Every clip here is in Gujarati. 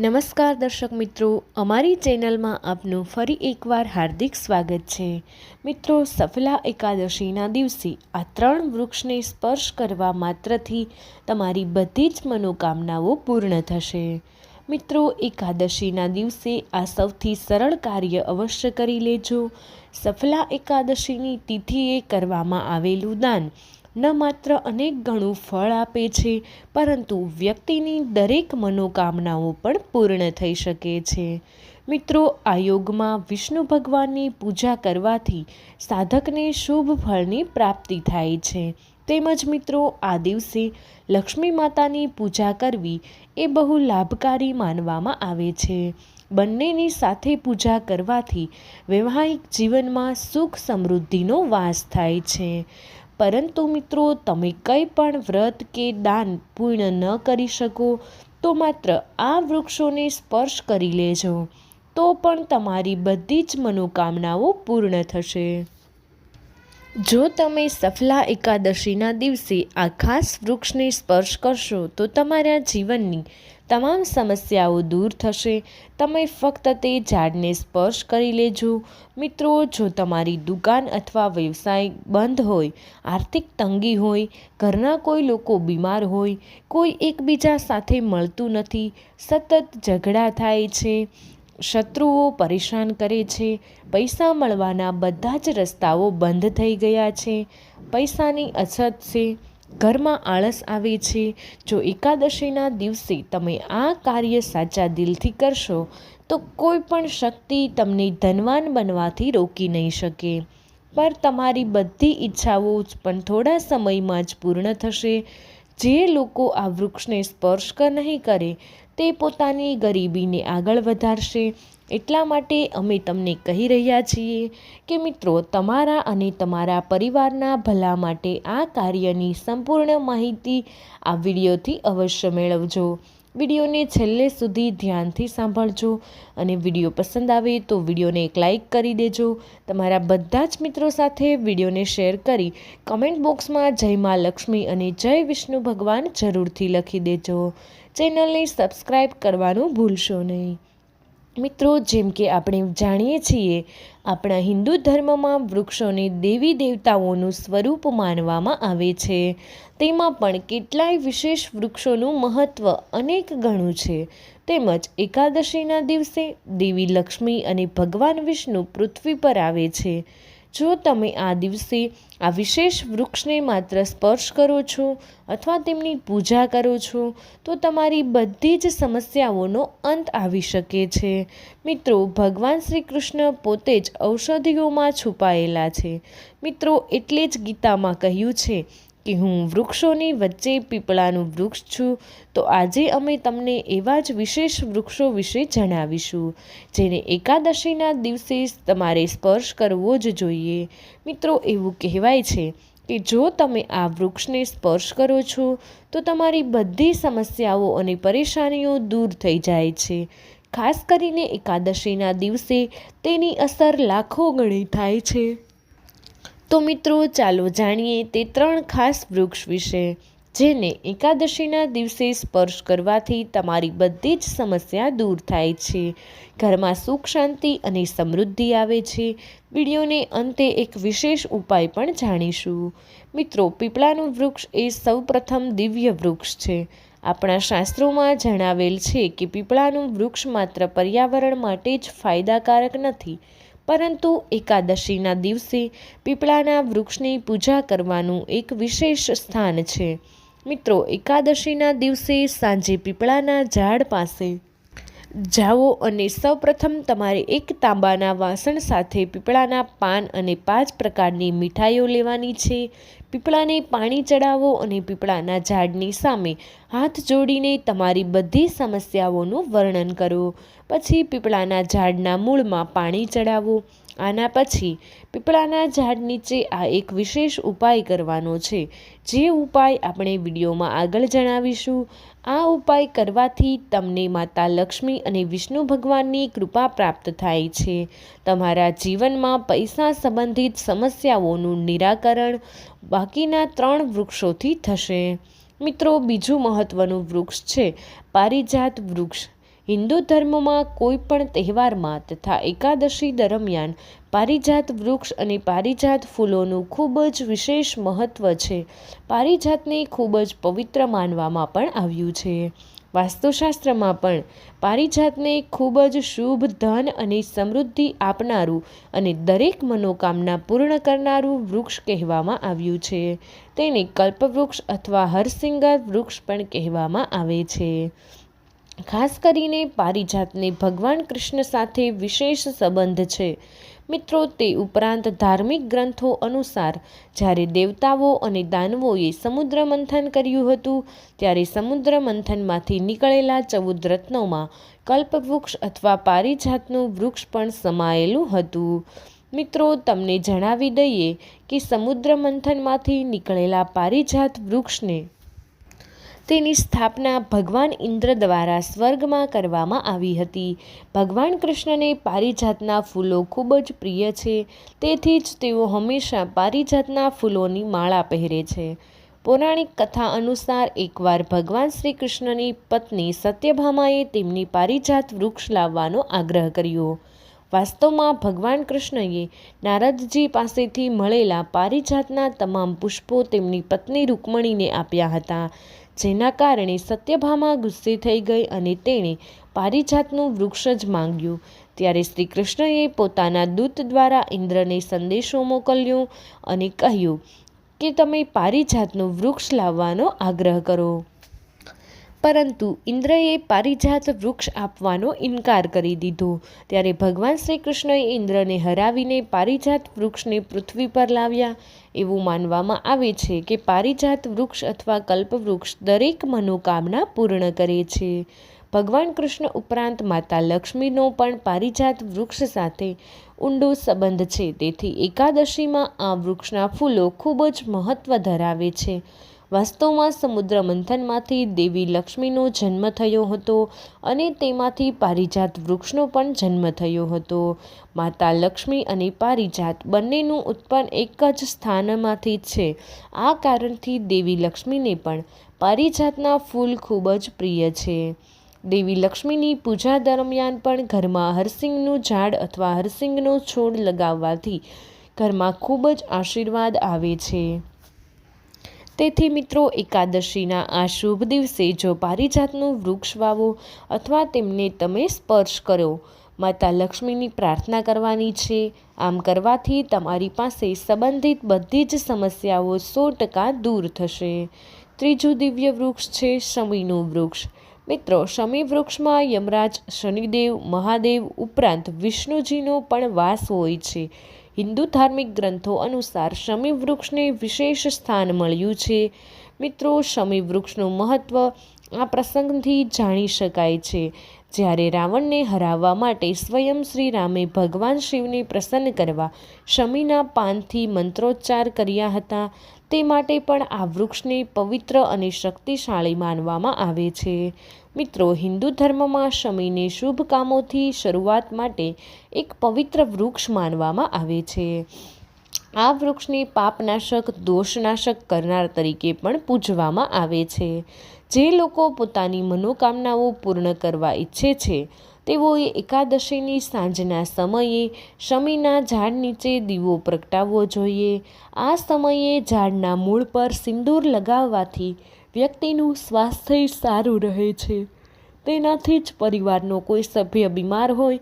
નમસ્કાર દર્શક મિત્રો, અમારી ચેનલમાં આપનું ફરી એકવાર હાર્દિક સ્વાગત છે. મિત્રો, સફલા એકાદશીના દિવસે આ ત્રણ વૃક્ષને સ્પર્શ કરવા માત્રથી તમારી બધી જ મનોકામનાઓ પૂર્ણ થશે. મિત્રો, એકાદશીના દિવસે આ સૌથી સરળ કાર્ય અવશ્ય કરી લેજો. સફલા એકાદશીની તિથિએ કરવામાં આવેલું દાન ન માત્ર અનેક ગણું ફળ આપે છે, પરંતુ વ્યક્તિની દરેક મનોકામનાઓ પણ પૂર્ણ થઈ શકે છે. મિત્રો, આ યોગમાં વિષ્ણુ ભગવાનની પૂજા કરવાથી સાધકને શુભ ફળની પ્રાપ્તિ થાય છે. તેમજ મિત્રો, આ દિવસે લક્ષ્મી માતાની પૂજા કરવી એ બહુ લાભકારી માનવામાં આવે છે. બંનેની સાથે પૂજા કરવાથી વૈવાહિક જીવનમાં સુખ સમૃદ્ધિનો વાસ થાય છે. પરંતુ મિત્રો, તમે કંઈ પણ વ્રત કે દાન પૂર્ણ ન કરી શકો, તો માત્ર આ વૃક્ષોને સ્પર્શ કરી લેજો. તો પણ તમારી બધી જ મનોકામનાઓ પૂર્ણ થશે. જો તમે સફલા એકાદશીના દિવસે આ ખાસ વૃક્ષને સ્પર્શ કરશો, તો તમારા જીવનની તમામ સમસ્યાઓ દૂર થશે. તમે ફક્ત તે ઝાડને સ્પર્શ કરી લેજો. મિત્રો, જો તમારી દુકાન અથવા વ્યવસાય બંધ હોય, આર્થિક તંગી હોય, ઘરના કોઈ લોકો બીમાર હોય, કોઈ એકબીજા સાથે મળતું નથી, સતત ઝઘડા થાય છે, શત્રુઓ પરેશાન કરે છે, પૈસા મળવાના બધા જ રસ્તાઓ બંધ થઈ ગયા છે, પૈસાની અછત છે. ઘરમાં આળસ આવે છે. જો એકાદશીના દિવસે તમે આ કાર્ય સાચા દિલથી કરશો, તો કોઈ પણ શક્તિ તમને ધનવાન બનવાથી રોકી નહીં શકે. પર તમારી બધી ઈચ્છાઓ પણ થોડા સમયમાં જ પૂર્ણ થશે. જે લોકો આ વૃક્ષને સ્પર્શ નહીં કરે, તે પોતાની ગરીબીને આગળ વધારશે. એટલા માટે અમે તમને કહી રહ્યા છીએ કે મિત્રો, તમારા અને તમારા પરિવારના ભલા માટે આ કાર્યની સંપૂર્ણ માહિતી આ વિડીયોથી અવશ્ય મેળવજો. વિડીયોને છેલ્લે સુધી ધ્યાનથી સાંભળજો અને વીડિયો પસંદ આવે તો વિડીયોને એક લાઇક કરી દેજો. તમારા બધા જ મિત્રો સાથે વિડીયોને શેર કરી કમેન્ટ બોક્સમાં જય મા લક્ષ્મી અને જય વિષ્ણુ ભગવાન જરૂરથી લખી દેજો. ચેનલને સબસ્ક્રાઈબ કરવાનું ભૂલશો નહીં. મિત્રો, જેમ કે આપણે જાણીએ છીએ, આપણા હિન્દુ ધર્મમાં વૃક્ષોને દેવી દેવતાઓનું સ્વરૂપ માનવામાં આવે છે. તેમાં પણ કેટલાય વિશેષ વૃક્ષોનું મહત્ત્વ અનેક ગણું છે. તેમજ એકાદશીના દિવસે દેવી લક્ષ્મી અને ભગવાન વિષ્ણુ પૃથ્વી પર આવે છે. જો તમે આ દિવસે આ વિશેષ વૃક્ષને માત્ર સ્પર્શ કરો છો અથવા તેમની પૂજા કરો છો, તો તમારી બધી જ સમસ્યાઓનો અંત આવી શકે છે. મિત્રો, ભગવાન શ્રી કૃષ્ણ પોતે જ ઔષધિઓમાં છુપાયેલા છે. મિત્રો, એટલે જ ગીતામાં કહ્યું છે કે હું વૃક્ષોની વચ્ચે પીપળાનું વૃક્ષ છું, તો આજે અમે તમને એવા જ વિશેષ વૃક્ષો વિશે જણાવીશું, જેને એકાદશીના દિવસે તમારે સ્પર્શ કરવો જ જોઈએ. મિત્રો, એવું કહેવાય છે કે જો તમે આ વૃક્ષને સ્પર્શ કરો છો, તો તમારી બધી સમસ્યાઓ અને પરેશાનીઓ દૂર થઈ જાય છે. ખાસ કરીને એકાદશીના દિવસે તેની અસર લાખો ગણી થાય છે. તો મિત્રો, ચાલો જાણીએ તે ત્રણ ખાસ વૃક્ષ વિશે, જેને એકાદશીના દિવસે સ્પર્શ કરવાથી તમારી બધી જ સમસ્યા દૂર થાય છે. ઘરમાં સુખ, શાંતિ અને સમૃદ્ધિ આવે છે. વિડીયોને અંતે એક વિશેષ ઉપાય પણ જાણીશું. મિત્રો, પીપળાનું વૃક્ષ એ સૌપ્રથમ દિવ્ય વૃક્ષ છે. આપણા શાસ્ત્રોમાં જણાવેલ છે કે પીપળાનું વૃક્ષ માત્ર પર્યાવરણ માટે જ ફાયદાકારક નથી પરંતુ એકાદશીના દિવસે પીપળાના વૃક્ષની પૂજા કરવાનું એક વિશેષ સ્થાન છે. મિત્રો, એકાદશીના દિવસે સાંજે પીપળાના ઝાડ પાસે જાઓ અને સૌપ્રથમ તમારે એક તાંબાના વાસણ સાથે પીપળાના પાન અને પાંચ પ્રકારની મીઠાઈઓ લેવાની છે. પીપળાને પાણી ચડાવો અને પીપળાના ઝાડની સામે હાથ જોડીને તમારી બધી સમસ્યાઓનું વર્ણન કરો. પછી પીપળાના ઝાડના મૂળમાં પાણી ચડાવો. આના પછી પીપળાના ઝાડ નીચે આ એક વિશેષ ઉપાય કરવાનો છે. જે ઉપાય આપણે વિડીયોમાં આગળ જણાવીશું. આ ઉપાય કરવાથી તમને માતા લક્ષ્મી અને વિષ્ણુ ભગવાનની કૃપા પ્રાપ્ત થાય છે. તમારા જીવનમાં પૈસા સંબંધિત સમસ્યાઓનું નિરાકરણ બાકીના ત્રણ વૃક્ષોથી થશે. મિત્રો, બીજું મહત્ત્વનું વૃક્ષ છે પારિજાત વૃક્ષ. હિન્દુ ધર્મમાં કોઈ પણ તહેવારમાં તથા એકાદશી દરમિયાન પારિજાત વૃક્ષ અને પારિજાત ફૂલોનું ખૂબ જ વિશેષ મહત્ત્વ છે. પારિજાતને ખૂબ જ પવિત્ર માનવામાં પણ આવ્યું છે. વાસ્તુશાસ્ત્રમાં પણ પારિજાતને ખૂબ જ શુભ ધન અને સમૃદ્ધિ આપનારું અને દરેક મનોકામના પૂર્ણ કરનારું વૃક્ષ કહેવામાં આવ્યું છે. તેને કલ્પવૃક્ષ અથવા હરસિંગર વૃક્ષ પણ કહેવામાં આવે છે. ખાસ કરીને પારિજાતને ભગવાન કૃષ્ણ સાથે વિશેષ સંબંધ છે. મિત્રો, તે ઉપરાંત ધાર્મિક ગ્રંથો અનુસાર જ્યારે દેવતાઓ અને દાનવોએ સમુદ્ર મંથન કર્યું હતું, ત્યારે સમુદ્ર મંથનમાંથી નીકળેલા ચૌદ રત્નોમાં કલ્પવૃક્ષ અથવા પારિજાતનું વૃક્ષ પણ સમાયેલું હતું. મિત્રો, તમને જણાવી દઈએ કે સમુદ્ર મંથનમાંથી નીકળેલા પારિજાત વૃક્ષને તેની સ્થાપના ભગવાન ઇન્દ્ર દ્વારા સ્વર્ગમાં કરવામાં આવી હતી. ભગવાન કૃષ્ણને પારિજાતના ફૂલો ખૂબ જ પ્રિય છે. તેથી જ તેઓ હંમેશા પારિજાતના ફૂલોની માળા પહેરે છે. પૌરાણિક કથા અનુસાર એકવાર ભગવાન શ્રી કૃષ્ણની પત્ની સત્યભામાએ તેમની પારિજાત વૃક્ષ લાવવાનો આગ્રહ કર્યો. વાસ્તવમાં ભગવાન કૃષ્ણએ નારદજી પાસેથી મળેલા પારિજાતના તમામ પુષ્પો તેમની પત્ની રૂકમણીને આપ્યા હતા. જેના કારણે સત્યભામા ગુસ્સે થઈ ગઈ અને તેણે પારિજાતનું વૃક્ષ જ માંગ્યું. ત્યારે શ્રી કૃષ્ણએ પોતાના દૂત દ્વારા ઇન્દ્રને સંદેશો મોકલ્યો અને કહ્યું કે તમે પારિજાતનું વૃક્ષ લાવવાનો આગ્રહ કરો. પરંતુ ઇન્દ્રએ પારિજાત વૃક્ષ આપવાનો ઇનકાર કરી દીધો. ત્યારે ભગવાન શ્રી કૃષ્ણએ ઇન્દ્રને હરાવીને પારિજાત વૃક્ષને પૃથ્વી પર લાવ્યા. એવું માનવામાં આવે છે કે પારિજાત વૃક્ષ અથવા કલ્પવૃક્ષ દરેક મનોકામના પૂર્ણ કરે છે. ભગવાન કૃષ્ણ ઉપરાંત માતા લક્ષ્મીનો પણ પારિજાત વૃક્ષ સાથે ઊંડો સંબંધ છે. તેથી એકાદશીમાં આ વૃક્ષના ફૂલો ખૂબ જ મહત્ત્વ ધરાવે છે. વાસ્તવમાં સમુદ્ર મંથનમાંથી દેવી લક્ષ્મીનો જન્મ થયો હતો અને તેમાંથી પારિજાત વૃક્ષનો પણ જન્મ થયો હતો. માતા લક્ષ્મી અને પારિજાત બંનેનું ઉત્પન્ન એક જ સ્થાનમાંથી છે. આ કારણથી દેવી લક્ષ્મીને પણ પારિજાતના ફૂલ ખૂબ જ પ્રિય છે. દેવી લક્ષ્મીની પૂજા દરમિયાન પણ ઘરમાં હરસિંગનું ઝાડ અથવા હરસિંગનો છોડ લગાવવાથી ઘરમાં ખૂબ જ આશીર્વાદ આવે છે. તેથી મિત્રો એકાદશીના આ શુભ દિવસે જો પારિજાતનું વૃક્ષ વાવો અથવા તેમને તમે સ્પર્શ કરો, માતા લક્ષ્મીની પ્રાર્થના કરવાની છે. આમ કરવાથી તમારી પાસે સંબંધિત બધી જ સમસ્યાઓ સો ટકા દૂર થશે. ત્રીજું દિવ્ય વૃક્ષ છે શમીનું વૃક્ષ. મિત્રો, શમી વૃક્ષમાં યમરાજ, શનિદેવ, મહાદેવ ઉપરાંત વિષ્ણુજીનો પણ વાસ હોય છે. હિન્દુ ધાર્મિક ગ્રંથો અનુસાર શમી વૃક્ષને વિશેષ સ્થાન મળ્યું છે. મિત્રો, શમી વૃક્ષનું મહત્ત્વ આ પ્રસંગથી જાણી શકાય છે. જ્યારે રાવણને હરાવવા માટે સ્વયં શ્રી રામે ભગવાન શિવને પ્રસન્ન કરવા શમીના પાનથી મંત્રોચ્ચાર કર્યા હતા તે માટે પણ આ વૃક્ષને પવિત્ર અને શક્તિશાળી માનવામાં આવે છે. મિત્રો, હિન્દુ ધર્મમાં શમીને શુભ કામોથી શરૂઆત માટે એક પવિત્ર વૃક્ષ માનવામાં આવે છે. આ વૃક્ષને પાપનાશક, દોષનાશક કરનાર તરીકે પણ પૂજવામાં આવે છે. જે લોકો પોતાની મનોકામનાઓ પૂર્ણ કરવા ઈચ્છે છે તેઓએ એકાદશીની સાંજના સમયે શમીના ઝાડ નીચે દીવો પ્રગટાવવો જોઈએ. આ સમયે ઝાડના મૂળ પર સિંદૂર લગાવવાથી વ્યક્તિનું સ્વાસ્થ્ય સારું રહે છે. તેનાથી જ પરિવારનો કોઈ સભ્ય બીમાર હોય.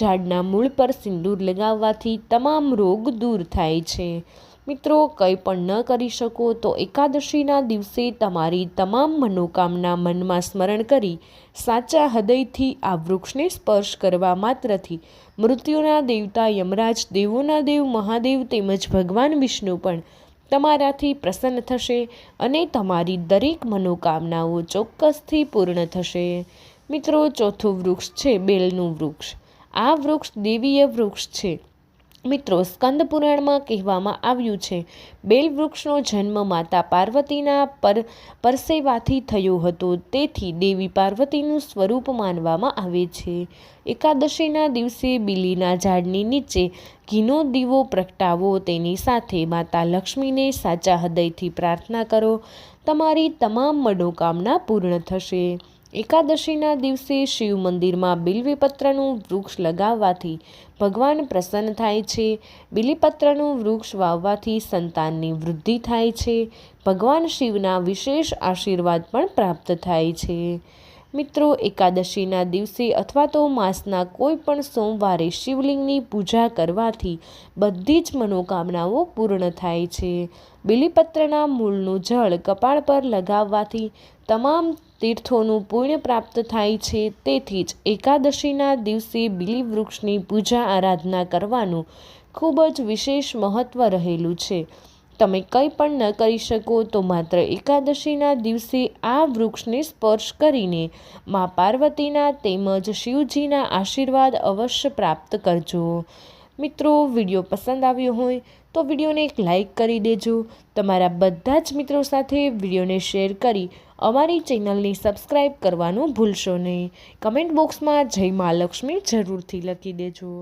ઝાડના મૂળ પર સિંદૂર લગાવવાથી તમામ રોગ દૂર થાય છે. મિત્રો, કંઈ પણ ન કરી શકો તો એકાદશીના દિવસે તમારી તમામ મનોકામના મનમાં સ્મરણ કરી સાચા હૃદયથી આ વૃક્ષને સ્પર્શ કરવા માત્રથી મૃત્યુના દેવતા યમરાજ, દેવોના દેવ, મહાદેવ તેમજ ભગવાન વિષ્ણુ પણ તમારાથી પ્રસન્ન થશે અને તમારી દરેક મનોકામનાઓ ચોક્કસથી પૂર્ણ થશે. મિત્રો, ચોથું વૃક્ષ છે બેલનું વૃક્ષ. આ વૃક્ષ દેવીય વૃક્ષ છે. મિત્રો સ્કંદ પુરાણમાં કહેવામાં આવ્યું છે બેલ વૃક્ષનો જન્મ માતા પાર્વતીના પર, પરસેવાથી થયો હતો. તેથી દેવી પાર્વતીનું સ્વરૂપ માનવામાં આવે છે. એકાદશીના દિવસે બીલીના ઝાડની નીચે ઘીનો દીવો પ્રગટાવો. તેની સાથે માતા લક્ષ્મીને સાચા હૃદયથી પ્રાર્થના કરો. તમારી તમામ મનોકામના પૂર્ણ થશે. એકાદશીના દિવસે શિવ મંદિરમાં બિલ્વીપત્રનું વૃક્ષ લગાવવાથી ભગવાન પ્રસન્ન થાય છે. બિલીપત્રનું વૃક્ષ વાવવાથી સંતાનની વૃદ્ધિ થાય છે. ભગવાન શિવના વિશેષ આશીર્વાદ પણ પ્રાપ્ત થાય છે. મિત્રો, એકાદશીના દિવસે અથવા તો માસના કોઈ પણ સોમવારે શિવલિંગની પૂજા કરવાથી બધી જ મનોકામનાઓ પૂર્ણ થાય છે. બિલીપત્રના મૂળનું જળ કપાળ પર લગાવવાથી તમામ તીર્થોનું પુણ્ય પ્રાપ્ત થાય છે. તેથી જ એકાદશીના દિવસે બિલી વૃક્ષની પૂજા આરાધના કરવાનું ખૂબ જ વિશેષ મહત્ત્વ રહેલું છે. તમે કંઈ પણ ન કરી શકો તો માત્ર એકાદશીના દિવસે આ વૃક્ષને સ્પર્શ કરીને મા પાર્વતીના તેમજ શિવજીના આશીર્વાદ અવશ્ય પ્રાપ્ત કરજો. મિત્રો, વીડિયો પસંદ આવ્યો હોય તો વિડીયોને એક લાઈક કરી દેજો. તમારા બધા જ મિત્રો સાથે વિડીયોને શેર કરી અમારી ચેનલને સબસ્ક્રાઈબ કરવાનું ભૂલશો નહીં. કમેન્ટ બોક્સમાં જય મા લક્ષ્મી જરૂરથી લખી દેજો.